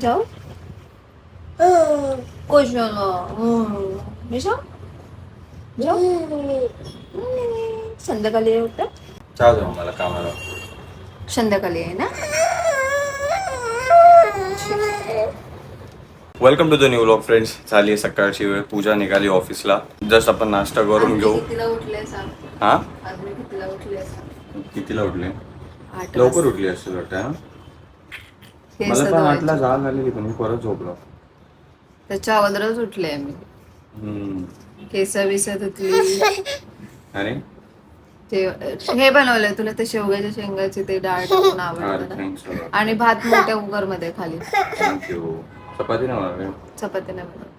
जाऊ कशाला हं. मी जाऊ. संध्याकाळी आहे वाटतं जाऊ जाऊ मला कामाला संध्याकाळी आहे ना welcome to the new vlog friends झाली आहे सकाळची वेळ. पूजा निघाली ऑफिसला. जस्ट आपण नाश्ता करून घेऊ. कितीला उठले सांग हा? आज मी कितीला उठले सांग कितीला उठले? आठ लवकर उठली असते वाटतं हा? हे मला पण सगळं आठला जाग आलेली पण मी परत झोपलो. त्याच्या अगोदरच उठले मी. हम्म. केस बिस धुतली अरे. ते हे बनवलंय तुला ते शेवग्याच्या शेंगाची ते डाळ टाकून आवडतं ना? थँक्स आणि भात मोठ्या कुकरमध्ये खाली थँक्यू चपाती ना मला चपाती नाही बनवत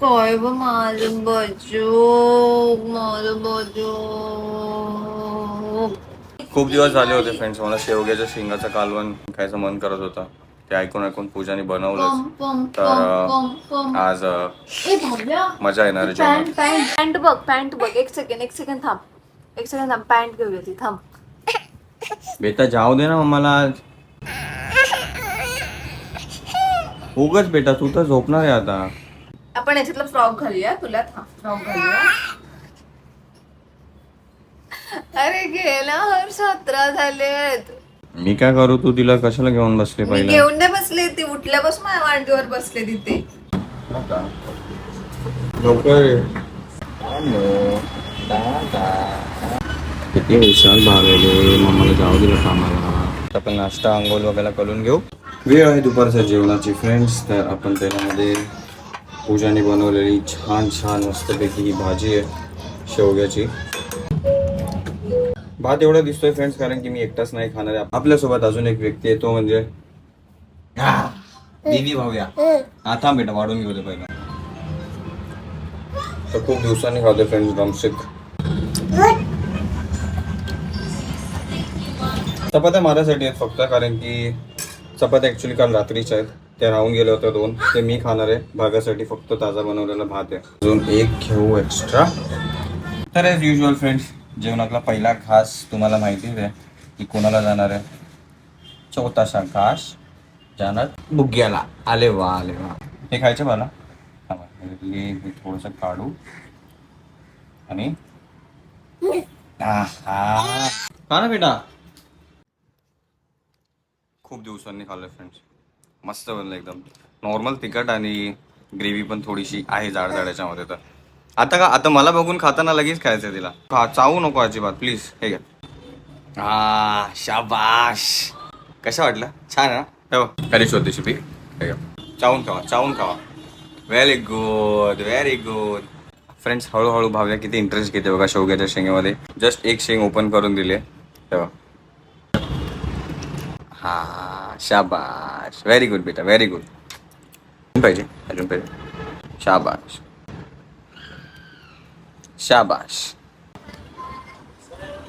काय ब माझं बजो माझं बजो. खूप दिवस झाले होते फ्रेंड्स मला शेवग्याच्या शेंगाचं कालवण खायचं मन करत होता. ते ऐकून ऐकून पूजाने पम तर आज मजा येणार आहे पॅन्ट पॅन्ट पॅन्ट बघ पॅन्ट बघ. एक सेकंड एक सेकंड थांब. एक सेकंड थांब पॅन्ट घेऊया ती. थांब. बेटा जाऊ दे ना मला आज उगच बेटा तू तर झोपणार आहे आता. आपण याच्यातला फ्रॉक घालूया. तुला फ्रॉक घालूया. अरे गेला हर सतरा झालेत. मी काय करू? तू तिला कशाला घेऊन बसले मी पहिला? घेऊन नाही बसले ती उठल्यापासून माझ्या मांडीवर बसले तिथे. लवकर किती विशाल भागले मम्माला जाऊ दिलं कामाला आपण नाश्ता आंघोळ वगैरे करून घेऊ. वेळ आहे दुपारच्या जेवणाची फ्रेंड्स तर आपण त्याच्यामध्ये पूजाने बनवलेली छान छान मस्तपैकी ही भाजी आहे शेवग्याची. भात एवढा दिसतोय फ्रेंड्स कारण की मी एकटाच नाही खाणार आहे. आपल्यासोबत अजून एक व्यक्ती आहे तो म्हणजे दीदी भाऊया. आता बेटा वाढून घेऊ दे पहिला. तर खूप दिवसांनी खाते फ्रेंड्स ड्रमस्टिक चपात्या माझ्यासाठी आहेत फक्त कारण की चपात्या ॲक्च्युली काल रात्रीच्या आहेत. त्या राहून गेल्या होत्या दोन. ते मी खाणार आहे. भागासाठी फक्त ताजा बनवलेला भात आहे. अजून एक घेऊ एक्स्ट्रा तर एज युजल फ्रेंड्स जेवणातला पहिला घास तुम्हाला माहितीच आहे की कोणाला जाणार आहे? चौथाशा घास जाणार बुग्याला. आले वा आले वा. हे खायचं मला हे थोडंसं काढू. आणि ना बेटा. खूप दिवसांनी खाल्लं फ्रेंड्स मस्त बनलं एकदम. नॉर्मल तिखट आणि ग्रेव्ही पण थोडीशी आहे जाड जाड याच्यामध्ये तर. आता का आता मला बघून खाताना लगेच खायचं आहे तिला. खा चावू नको अजिबात प्लीज हे घ्या हा शाबाश. कसं वाटलं? छान आहे ना? हे बघ. कधी स्वदेशी पीक हे घ्या चावून खावा चावून खावा. Very good very good friends हळूहळू भावल्या किती इंटरेस्ट घेते बघा शेवग्याच्या शेंगेमध्ये. जस्ट एक शेंग ओपन करून दिले. तेव्हा हा शाबाश. व्हेरी गुड बेटा व्हेरी गुड पाहिजे अजून पाहिजे. शाबाश. शाबाश.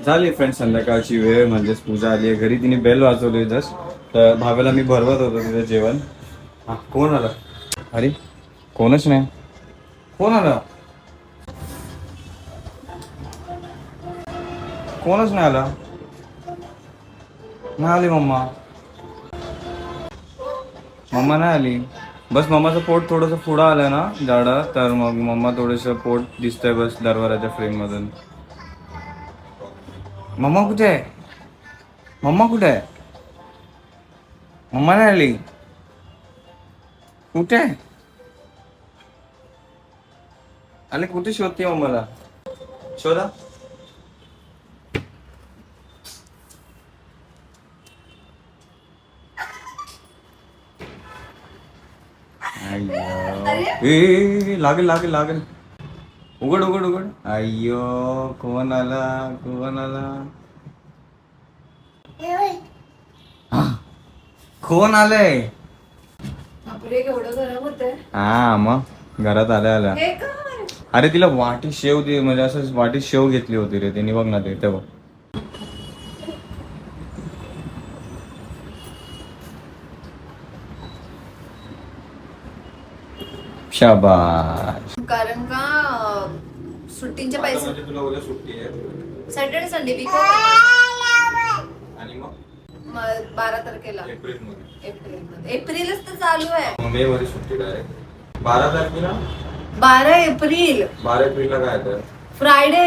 झाली फ्रेंड संध्याकाळची वेळ म्हणजेच पूजा आली आहे. घरी तिने बेल वाजवली जस्ट तर भावेला मी भरवत होतो तिचं जेवण. हा कोण आलं? अरे कोणच नाही. कोण आलं? कोणच नाही आला. नाही आली मम्मा. मम्मा नाही आली. बस मम्माचं पोट थोडंसं पुढं आलं ना झाडा तर मग मम्मा थोडंसं पोट दिसतंय बस दरवाजाच्या फ्रेम मधून. मम्मा कुठे आहे? मम्मा कुठे आहे? मम्मा नाही आली? कुठे आहे? आले कुठे शोधते मम्माला शोधा अय्यो. ए, लागेल लागेल लागेल. उघड उघड उघड. अय्यो कोण आला कोण आला? कोण आलंय? हा मग. घरात आल्या आल्या. अरे तिला वाटी शेव दे. म्हणजे असं वाटी शेव घेतली होती रे. तिने बघ ना ते तेव्हा शाबाश कारण का अं, सुट्टींचे पैसे तुला उद्या सुट्टी आहे. सॅटर्डे संडे वीक आणि मग? बारा तारखेला. एप्रिलमध्ये एप्रिलमध्ये एप्रिलच तर चालू आहे. मे मध्ये सुट्टी डायरेक्ट बारा तारखेला? बारा एप्रिल. बारा एप्रिलला काय तर? फ्रायडे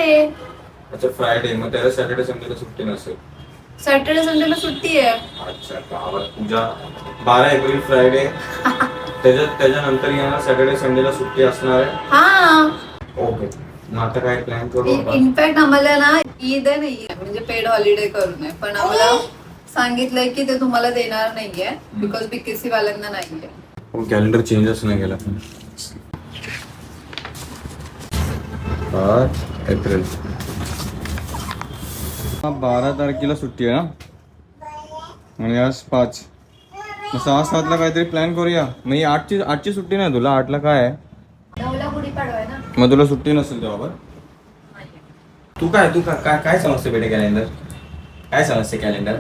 अच्छा फ्रायडे मग त्याला सॅटर्डे संडेला सुट्टी नसेल. सॅटर्डे संडेला सुट्टी आहे. अच्छा गावात पूजा. बारा एप्रिल फ्रायडे त्याच्यात त्याच्यानंतर येणार सॅटर्डे संडेला सुट्टी असणार आहे. हा. ओके. मग आता काय प्लॅन करू आपण? इनफॅक्ट आम्हाला ना ईद आहे नाही म्हणजे पेड हॉलिडे करू नये पण आम्हाला सांगितलंय की ते तुम्हाला देणार नाहीये बिकॉज बीकेसी वाल्यांना नाहीये. हो कॅलेंडर चेंजच नाही केला. पाच एप्रिल. बारा तारखेला सुट्टी आहे ना? आणि आज पाच. मग सहा सातला काहीतरी प्लॅन करूया. मग ही आठची आठची सुट्टी नाही तुला? आठला काय आहे? नवला गुढी पाडवाय ना? मग तुला सुट्टी नसेल तेव्हा तू काय तू काय काय काय समजते बेटे कॅलेंडर काय समजते कॅलेंडर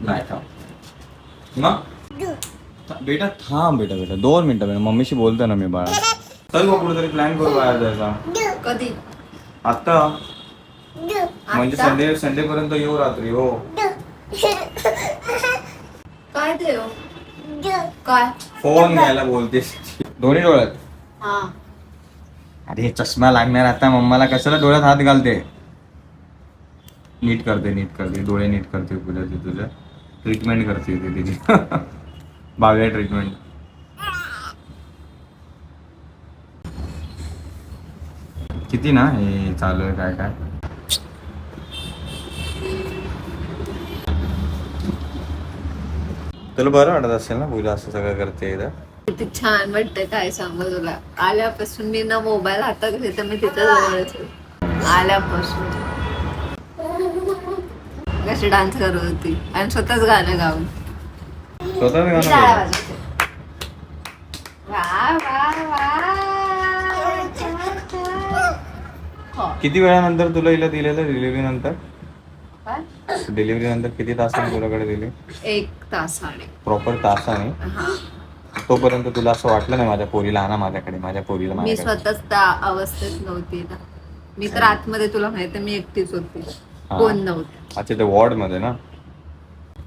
नाही थांब. मग? बेटा थांब बेटा बेटा. दोन मिनिटं बेटा. मम्मीशी बोलतो ना मी बाळा. चल मग कुठेतरी प्लॅन करू बाहेर जायचा. कधी? आता म्हणजे? संडे संडे पर्यंत येऊ रात्री हो. काय ते हो? काय? फोन घ्यायला बोलतेस. दोन्ही डोळ्यात? हा. अरे चष्मा लागणार आता. मम्माला कशाला डोळ्यात हात घालते? नीट करते नीट करते. डोळे नीट करते पूजा ती तुझ्या ट्रीटमेंट करते ती तिची. बाव्या ट्रीटमेंट. किती ना हे चालू आहे काय काय? तुला बरं वाटत असेल ना पूजा असं सगळं करते इथं किती छान वाटतंय काय सांगू तुला आल्यापासून मी ना मोबाईल हातात घेते मी तिच्या जवळच आहे. आल्यापासून कशी डान्स करत होती आणि स्वतःच गाणं गाऊन स्वतः मी गाणं टाळ्या बोलत. वाजवते. वा, वा, वा. हो. किती वेळानंतर तुला हिला दिलेलं डिलिव्हरी नंतर डिलिव्हरी नंतर किती तासांनी तुझ्याकडे दिली एक तासाने. प्रॉपर तासाने? हा. तोपर्यंत तुला असं वाटलं नाही माझ्या पोरीला आणा माझ्याकडे माझ्या पोरीला मी माझ्याकडे? स्वतःच त्या अवस्थेत नव्हती ना. मी तर आतमध्ये तुला माहिती आहे, मी एकटीच होती. हा. कोण नव्हते? अच्छा ते वॉर्डमध्ये ना?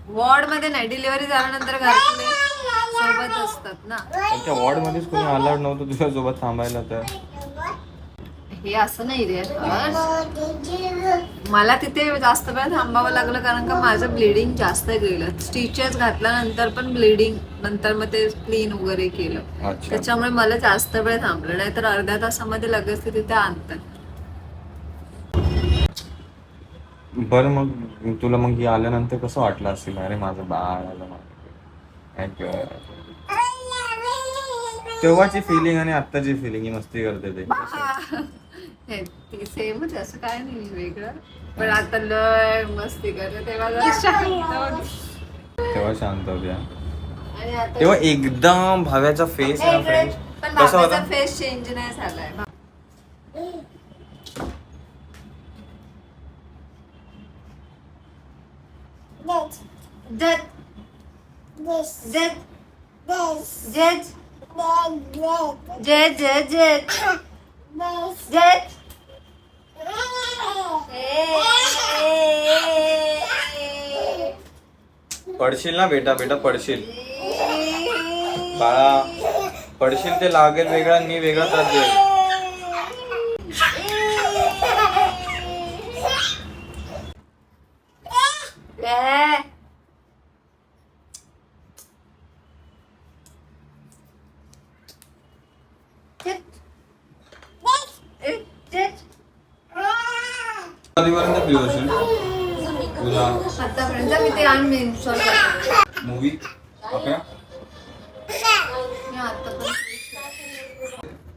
वॉर्डमध्ये नाही डिलिव्हरी झाल्यानंतर घरातले सोबत असतात ना. त्यांच्या वॉर्ड मध्येच कोणी अलाउड नव्हतं तुझ्या सोबत थांबायला तर? हे असं नाही रे हर्ष. मला तिथे जास्त वेळ थांबावं लागलं कारण का माझं ब्लिडिंग जास्त गेलं. स्टिचेस घातल्यानंतर पण ब्लिडिंग नंतर मग ते क्लीन वगैरे केलं. त्याच्यामुळे मला जास्त वेळ थांबलं नाही. तर अर्ध्या तासामध्ये लगेच ते तिथे आणतात. बरं मग तुला मग हे आल्यानंतर कसं वाटलं असेल? अरे माझं बाळ आलं. तेव्हाची फिलिंग आणि आत्ताची फिलिंग ही मस्ती करते ते. ती सेमच असं काय नाही वेगळं. पण आता लय मस्ती करते तेव्हा जरा शांत होती. तेव्हा शांत होत्या. आणि आता तेव्हा एकदम भाव्याचा फेस हे इकडे पण कसा बाबाचा होता फेस चेंज नाही झालाय. जत जत जत जत जत जत जत पडशील ना बेटा बेटा पडशील. बाळा पडशील ते लागेल वेगळा आणि मी वेगळा त्रास देईल. कधीपर्यंत फ्री होशील तुला आतापर्यंत मी ते करते मूवी मी आतापर्यंत.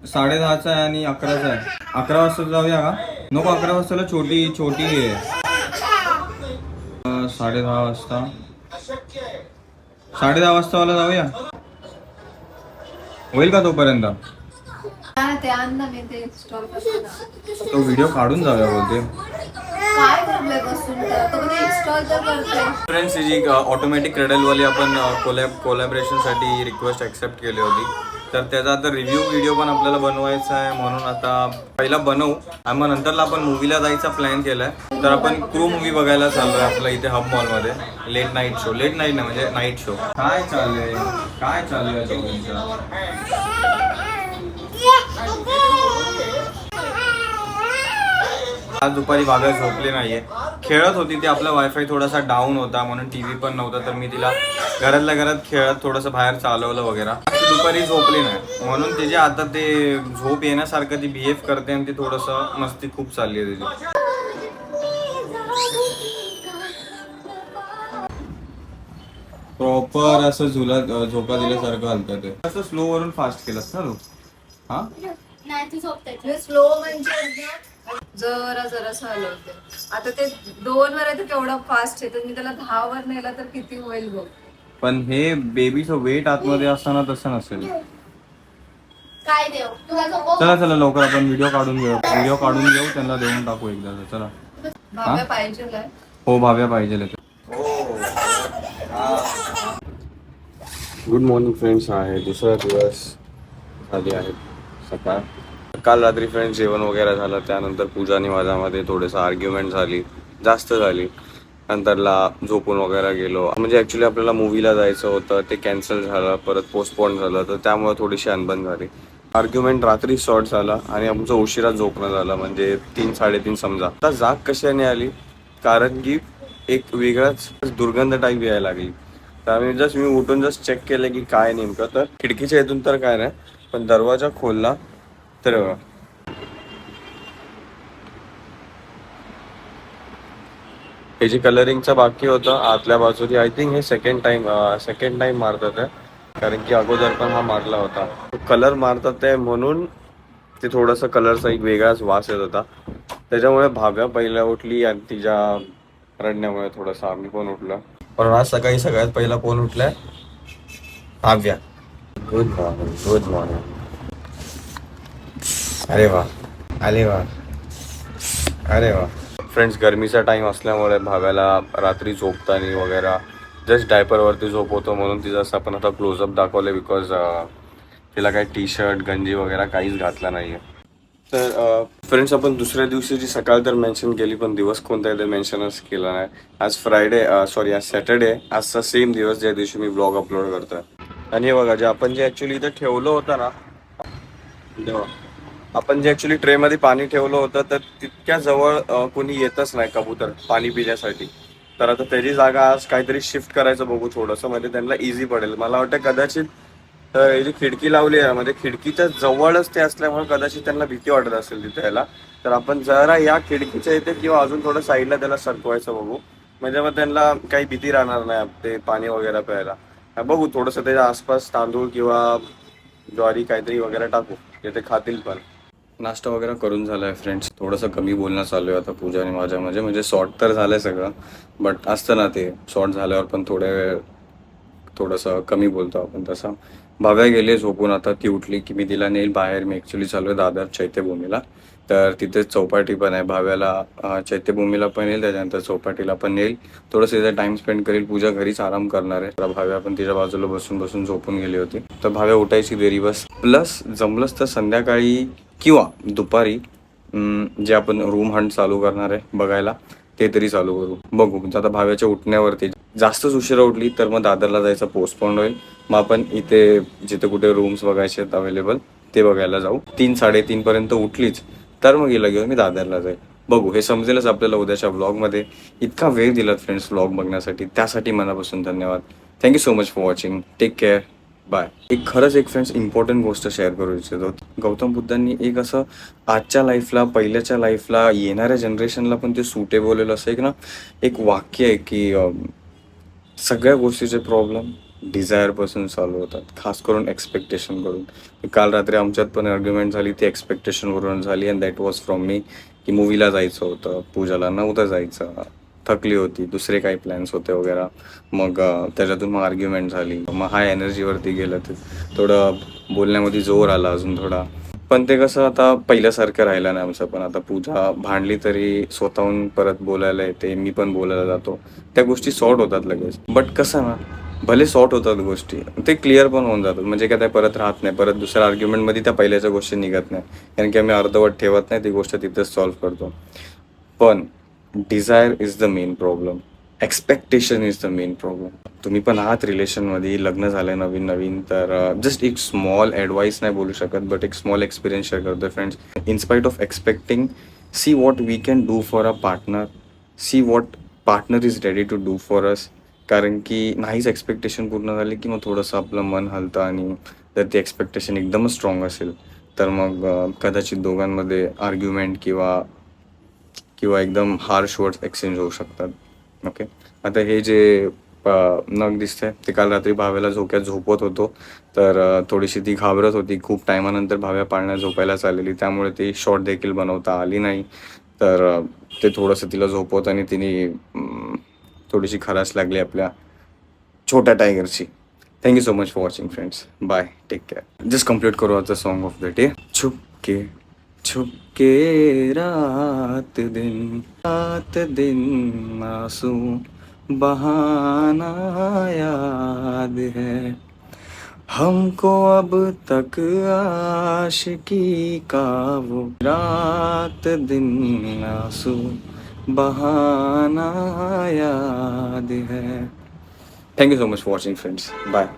साडे दहाचा आहे आणि अकराचा आहे. अकरा वाजता जाऊया का? नको अकरा वाजताला छोटी छोटी आहे अं, साडे दहा वाजता. साडे दहा वाजता वाला जाऊया? होईल का तोपर्यंत? ते आण ना मी ते इन्स्टॉल करते तो व्हिडिओ काढून जाऊया बोलते. काय प्रॉब्लेम बसून तर तो कधी इन्स्टॉल तर करते फ्रेंड्स ही जी ऑटोमॅटिक क्रेडलवाली आपण कोलॅब कोलॅबरेशनसाठी रिक्वेस्ट ॲक्सेप्ट केली होती. तर त्याचा आता रिव्ह्यू व्हिडिओ पण आपल्याला बनवायचा आहे. म्हणून आता पहिला बनवू. आणि मग नंतरला आपण मूवीला जायचा प्लॅन केलाय. तर आपण क्रू मूवी बघायला चाललोय आपल्या इथे हब मॉलमध्ये late night show late night नाही म्हणजे नाईट शो काय चाललंय? काय चालू आहे आज दुपारी भाव्या झोपली नाहीये. खेळत होती ती आपला वायफाय थोडासा डाऊन होता म्हणून टीव्ही पण नव्हता तर मी तिला घरातल्या घरात खेळत थोडंसं बाहेर चालवलं वगैरे. दुपारी झोपली नाही. म्हणून तिचे आता ते झोप येण्यासारखं ती बिहेव करते आणि ती थोडंसं मस्ती खूप चालली आहे तिची. प्रॉपर असं झुला झोका दिल्यासारखं हलतं ते. असं स्लो वरून फास्ट केलं ना तू? हा? नाही तू झोपते मी स्लो म्हणजे जरा जरा हलवते आता ते दोन वर आहे तर केवढा फास्ट आहे. तर मी त्याला दहा वर नेला तर किती होईल बघ. पण हे बेबीचं वेट आतमध्ये असताना तसं नसेल. काय देव? तुला झोप चला चला लवकर आपण व्हिडिओ काढून घेऊ. व्हिडिओ काढून घेऊ त्यांना देऊन टाकू एकदा चला. भाव्या पाहिजे हो भाव्या पाहिजे गुड मॉर्निंग फ्रेंड्स आहे. दुसरा दिवस झाली आहे. सकाळ. काल रात्री फ्रेंड्स जेवण वगैरे झालं त्यानंतर पूजा आणि माझ्यामध्ये थोडंसं आर्ग्युमेंट झाली जास्त झाली. नंतरला झोपून वगैरे गेलो. म्हणजे ॲक्च्युली आपल्याला मूवीला जायचं होतं ते कॅन्सल झालं परत पोस्टपोन झालं तर त्यामुळे थोडीशी अनबन झाली. आर्ग्युमेंट रात्री शॉर्ट झाला आणि आमचं उशिरा झोपणं झालं म्हणजे तीन साडेतीन समजा. आता जाग कशाने आली? कारण की एक वेगळाच दुर्गंध टाईप यायला लागली. तर आम्ही जस्ट मी उठून जस्ट चेक केलं की काय नेमकं. तर खिडकीच्या इथून तर काय नाही पण दरवाजा खोलला तर हे जे कलरिंगचं बाकी होतं. आतल्या बाजूने आय थिंक हे सेकंड टाइम सेकंड टाइम मारतात आहे कारण की अगोदर पण हा मारला होता. कलर मारतात आहे म्हणून ते थोडंसं कलरचा एक वेगळाच वास येत होता. त्याच्यामुळे भाव्या पहिल्या उठली आणि तिच्या रडण्यामुळे थोडंसं आम्ही पण उठलो. पण आज सकाळी सगळ्यात पहिला कोण उठलाय? Bhavya good morning good morning अरे वा. अरे वा. अरे वा. फ्रेंड्स गरमीचा टाईम असल्यामुळे भाव्याला रात्री झोपताना वगैरे जस्ट डायपरवरती झोप होतो म्हणून तिचं असं आपण आता क्लोजअप दाखवलं बिकॉज तिला काही टी शर्ट गंजी वगैरे काहीच घातलं नाही आहे तर फ्रेंड्स आपण दुसऱ्या दिवशीची सकाळ तर मेन्शन केली पण दिवस कोणता आहे ते मेन्शनच केला नाही. आज फ्रायडे सॉरी आज सॅटर्डे आजचा सेम दिवस ज्या दिवशी मी ब्लॉग अपलोड करतो आणि हे बघा जे आपण जे ॲक्च्युली इथं ठेवलं होतं ना देवा. आपण जे ऍक्च्युली ट्रे मध्ये पाणी ठेवलं होतं तर तितक्या जवळ कोणी येतच नाही कबूतर पाणी पिण्यासाठी. तर आता त्याची जागा आज काहीतरी शिफ्ट करायचं बघू थोडंसं म्हणजे त्यांना इझी पडेल. मला वाटतं कदाचित तर जी खिडकी लावली आहे म्हणजे खिडकीच्या जवळच ते असल्यामुळे कदाचित त्यांना भीती वाटत असेल तिथे यायला. तर आपण जरा या खिडकीच्या इथे किंवा अजून थोडं साईडला त्याला सरकवायचं बघू. म्हणजे मग त्यांना काही भीती राहणार नाही ते पाणी वगैरे प्यायला. बघू थोडंसं त्याच्या आसपास तांदूळ किंवा ज्वारी काहीतरी वगैरे टाकू जे ते खातील पण. नाश्ता वगैरे करून झालाय फ्रेंड्स थोडंसं कमी बोलणं चालू आहे आता पूजा आणि माझ्या म्हणजे म्हणजे शॉर्ट तर झालंय सगळं बट असतं ना ते. शॉर्ट झाल्यावर पण थोड्या वेळ थोडंसं कमी बोलतो आपण तसं. भाव्या गेली झोपून. आता ती उठली की मी तिला नेईल बाहेर. मी ॲक्च्युली चालू आहे दादर चैत्यभूमीला. तर तिथे चौपाटी पण आहे. भाव्याला चैत्यभूमीला पण येईल. त्याच्यानंतर चौपाटीला पण नेईल. थोडंसं तिथे टाइम स्पेंड करेल. पूजा घरीच आराम करणार आहे. तर भाव्या पण तिच्या बाजूला बसून बसून झोपून गेली होती. तर भाव्या उठायची देरी बस. प्लस जमलंच तर संध्याकाळी किंवा दुपारी जे आपण रूम हंट चालू करणार आहे बघायला ते तरी चालू करू. बघू. म्हणजे आता भाव्याच्या उठण्यावरती जास्तच उशिरा उठली तर मग दादरला जायचं पोस्टपोन होईल. मग आपण इथे जिथे कुठे रूम्स बघायचे आहेत अवेलेबल ते बघायला जाऊ. तीन साडेतीन पर्यंत उठलीच तर मग गेलं घेऊन मी दादरला जाईल. बघू. हे समजेलच आपल्याला उद्याच्या ब्लॉगमध्ये इतका वेळ दिलात फ्रेंड्स ब्लॉग बघण्यासाठी. त्यासाठी मनापासून धन्यवाद. Thank you so much for watching take care bye. एक खरंच एक फ्रेंड्स इम्पॉर्टंट गोष्ट शेअर करू इच्छितो. गौतम बुद्धांनी एक असं आजच्या लाईफला पहिल्याच्या लाईफला येणाऱ्या जनरेशनला पण ते सुटेबल असं एक ना एक वाक्य आहे की सगळ्या गोष्टीचे प्रॉब्लेम डिझायरपासून सॉल्व्ह होतात. खास करून एक्सपेक्टेशन करून. काल रात्री आमच्यात पण आर्ग्युमेंट झाली ती एक्सपेक्टेशनवरून झाली. And that was from me की मूवीला जायचं होतं पूजाला नव्हतं जायचं. थकली होती दुसरे काही प्लॅन्स होते वगैरे. मग त्याच्यातून मग आर्ग्युमेंट झाली. मग हाय एनर्जीवरती गेलं ते. थोडं बोलण्यामध्ये जोर आला अजून थोडा. पण ते कसं आता पहिल्यासारखं राहिलं नाही आमचं पण. आता पूजा भांडली तरी स्वतःहून परत बोलायला येते. मी पण बोलायला जातो. त्या गोष्टी सॉर्ट होतात लगेच. बट कसं ना भले सॉर्ट होतात गोष्टी ते क्लिअर पण होऊन जातात. म्हणजे काय ते परत राहत नाही. परत दुसऱ्या आर्ग्युमेंटमध्ये त्या पहिल्याच्या गोष्टी निघत नाही. कारण की आम्ही अर्धवट ठेवत नाही ती गोष्ट तिथेच सॉल्व्ह करतो. पण desire is the main problem expectation is the main problem तुम्ही पण आहात रिलेशनमध्ये लग्न झालं नवीन नवीन तर जस्ट एक स्मॉल ॲडवाईस नाही बोलू शकत बट एक स्मॉल एक्सपिरियन्स शेअर करतो friends in spite of expecting see what we can do for a partner see what partner is ready to do for us कारण की नाहीच एक्सपेक्टेशन पूर्ण झाली की मग थोडंसं आपलं मन हलतं आणि जर ती एक्सपेक्टेशन एकदमच स्ट्रॉंग असेल. तर मग कदाचित दोघांमध्ये आर्ग्युमेंट किंवा किंवा एकदम हार्श वर्ड्स एक्सचेंज होऊ शकतात. ओके आता हे जे नग नग आहे ते काल रात्री भाव्याला झोक्यात झोपवत होतो. तर थोडीशी ती घाबरत होती. खूप टायमानंतर भाव्या पाळण्यात झोपायला चाललेली. त्यामुळे ती शॉर्ट देखील बनवता आली नाही. तर ते थोडंसं तिला झोपवत आणि तिने थोडीशी खरास लागली आपल्या छोट्या टायगरची thank you so much for watching friends bye take care just complete करू आता सॉन्ग ऑफ द डे छुपके छुपके रात दिन रात दिन आंसू बहाना याद है। हमको अब तक आशिकी का वो रात दिन आंसू बहाना याद है। Thank you so much for watching friends bye